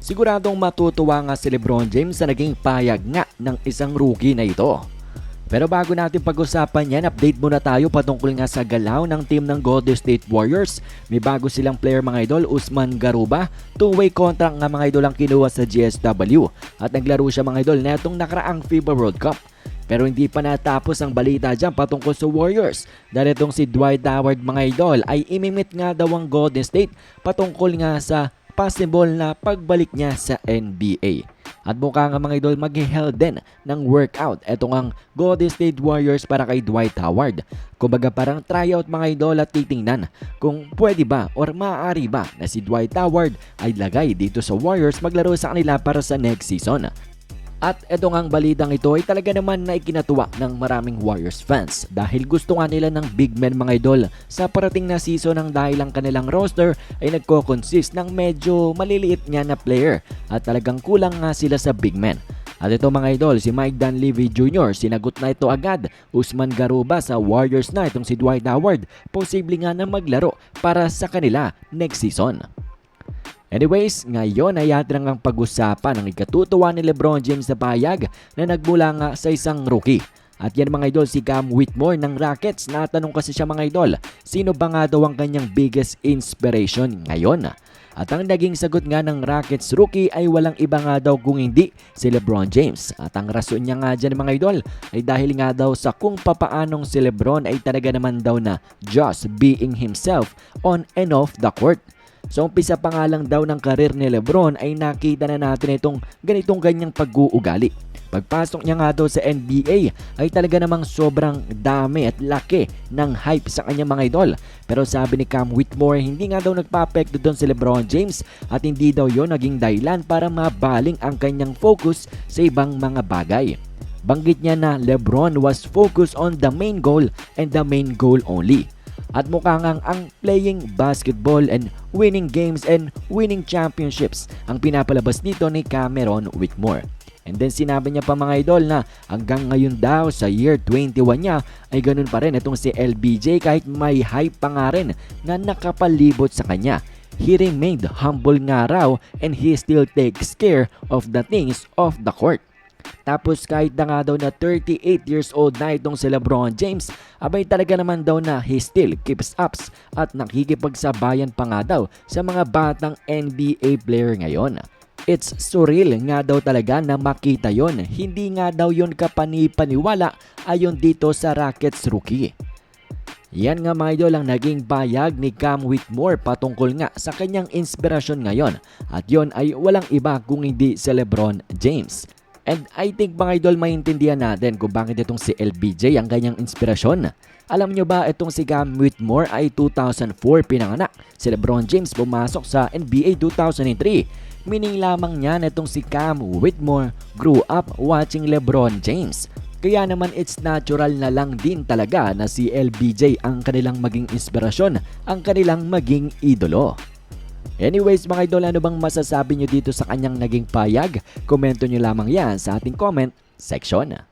Siguradong matutuwa nga si Lebron James sa naging payag nga ng isang rookie na ito. Pero bago natin pag-usapan yan, update muna tayo patungkol nga sa galaw ng team ng Golden State Warriors. May bago silang player mga idol, Usman Garuba. Two-way contract nga mga idol ang kinuha sa GSW. At naglaro siya mga idol na itong nakaraang FIBA World Cup. Pero hindi pa natapos ang balita dyan patungkol sa Warriors. Dahil itong si Dwight Howard mga idol ay imimit nga daw ang Golden State patungkol nga sa possible na pagbalik niya sa NBA. At mukha nga mga idol mag-held din ng workout etong ang Golden State Warriors para kay Dwight Howard. Kumbaga parang tryout mga idol at titingnan kung pwede ba or maaari ba na si Dwight Howard ay lagay dito sa Warriors maglaro sa kanila para sa next season. At eto nga ang balitang ito ay talaga naman na ikinatuwa ng maraming Warriors fans dahil gusto nga nila ng big men mga idol sa parating na season ng dahil ang kanilang roster ay nagko-consist ng medyo maliliit niya na player at talagang kulang nga sila sa big men. At ito mga idol, si Mike Dunleavy Jr. sinagot na ito agad. Usman Garuba sa Warriors na itong si Dwight Howard, posible nga na maglaro para sa kanila next season. Anyways, ngayon ay atin ang pag-usapan ng ikatutuwa ni Lebron James sa payag na nagmula nga sa isang rookie. At yan mga idol, si Cam Whitmore ng Rockets. Natanong kasi siya mga idol, sino ba nga daw ang kanyang biggest inspiration ngayon? At ang naging sagot nga ng Rockets rookie ay walang iba nga daw kung hindi si Lebron James. At ang rason niya nga dyan mga idol ay dahil nga daw sa kung papaanong si Lebron ay talaga naman daw na just being himself on and off the court. So umpisa pa nga lang daw ng karir ni Lebron ay nakita na natin itong ganitong ganyang pag-uugali. Pagpasok niya nga daw sa NBA ay talaga namang sobrang dami at laki ng hype sa kanya mga idol. Pero sabi ni Cam Whitmore hindi nga daw nagpapekto doon si Lebron James at hindi daw yon naging dahilan para mabaling ang kanyang focus sa ibang mga bagay. Banggit niya na Lebron was focused on the main goal and the main goal only. At mukha ngang ang playing basketball and winning games and winning championships ang pinapalabas dito ni Cameron Whitmore. And then sinabi niya pa mga idol na hanggang ngayon daw sa year 21 niya ay ganun pa rin itong si LBJ kahit may hype pa nga rin na nakapalibot sa kanya. He remained humble nga raw and he still takes care of the things of the court. Tapos kahit na nga daw na 38 years old na itong si Lebron James, abay talaga naman daw na he still keeps ups at nakikipagsabayan pa nga daw sa mga batang NBA player ngayon. It's surreal nga daw talaga na makita yon. Hindi nga daw yon kapanipaniwala ayon dito sa Rockets rookie. Yan nga mga idol ang naging bayag ni Cam Whitmore patungkol nga sa kanyang inspirasyon ngayon at yon ay walang iba kung hindi si Lebron James. And I think mga idol maintindihan natin kung bakit itong si LBJ ang kanyang inspirasyon. Alam nyo ba itong si Cam Whitmore ay 2004 pinanganak. Si Lebron James pumasok sa NBA 2003. Meaning lamang niya na itong si Cam Whitmore grew up watching Lebron James. Kaya naman it's natural na lang din talaga na si LBJ ang kanilang maging inspirasyon, ang kanilang maging idolo. Anyways mga idol, ano bang masasabi nyo dito sa kanyang naging payag? Komento nyo lamang yan sa ating comment section.